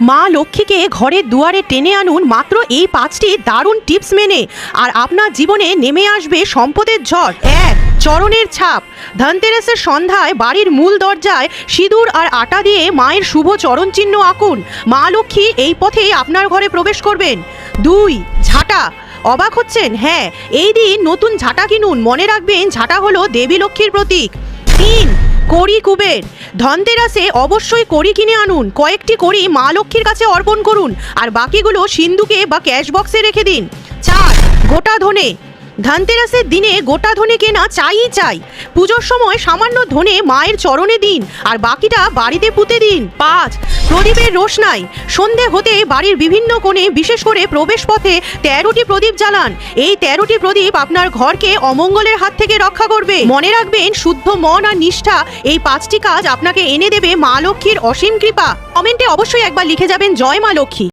মা লক্ষ্মীকে ঘরের দুয়ারে টেনে আনুন মাত্র এই পাঁচটি দারুণ টিপস মেনে। আর আপনার জীবনে নেমে আসবে সম্পদের ঝড়। এক, চরণের ছাপ। ধনতেরাসের সন্ধ্যায় বাড়ির মূল দরজায় সিঁদুর আর আটা দিয়ে মায়ের শুভ চরণ চিহ্ন আঁকুন। মা লক্ষ্মী এই পথেই আপনার ঘরে প্রবেশ করবেন। দুই, ঝাঁটা। অবাক হচ্ছেন? হ্যাঁ এই দিন নতুন ঝাঁটা কিনুন। মনে রাখবেন ঝাঁটা হলো দেবী লক্ষ্মীর প্রতীক। কড়ি কুবের। ধনতেরাসে অবশ্যই কড়ি কিনে আনুন। কয়েকটি কড়ি মা লক্ষ্মীর কাছে অর্পণ করুন। আর বাকিগুলো সিন্ধুকে বা ক্যাশ বক্সে রেখে দিন। চার, গোটা ধনে। ধনতেরাসের দিনে গোটা ধনে কেনা চাইই চাই। পুজোর সময় সামান্য ধনে মায়ের চরণে দিন, আর বাকিটা বাড়িতে পুঁতে দিন। পাঁচ, প্রদীপের রোশনাই সন্ধে হতে বাড়ির বিভিন্ন কোণে বিশেষ করে প্রবেশ পথে তেরোটি প্রদীপ জ্বালান। এই তেরোটি প্রদীপ আপনার ঘরকে অমঙ্গলের হাত থেকে রক্ষা করবে। মনে রাখবেন, শুদ্ধ মন আর নিষ্ঠা, এই পাঁচটি কাজ আপনাকে এনে দেবে মা লক্ষ্মীর অসীম কৃপা। কমেন্টে অবশ্যই একবার লিখে যাবেন, জয় মা লক্ষ্মী।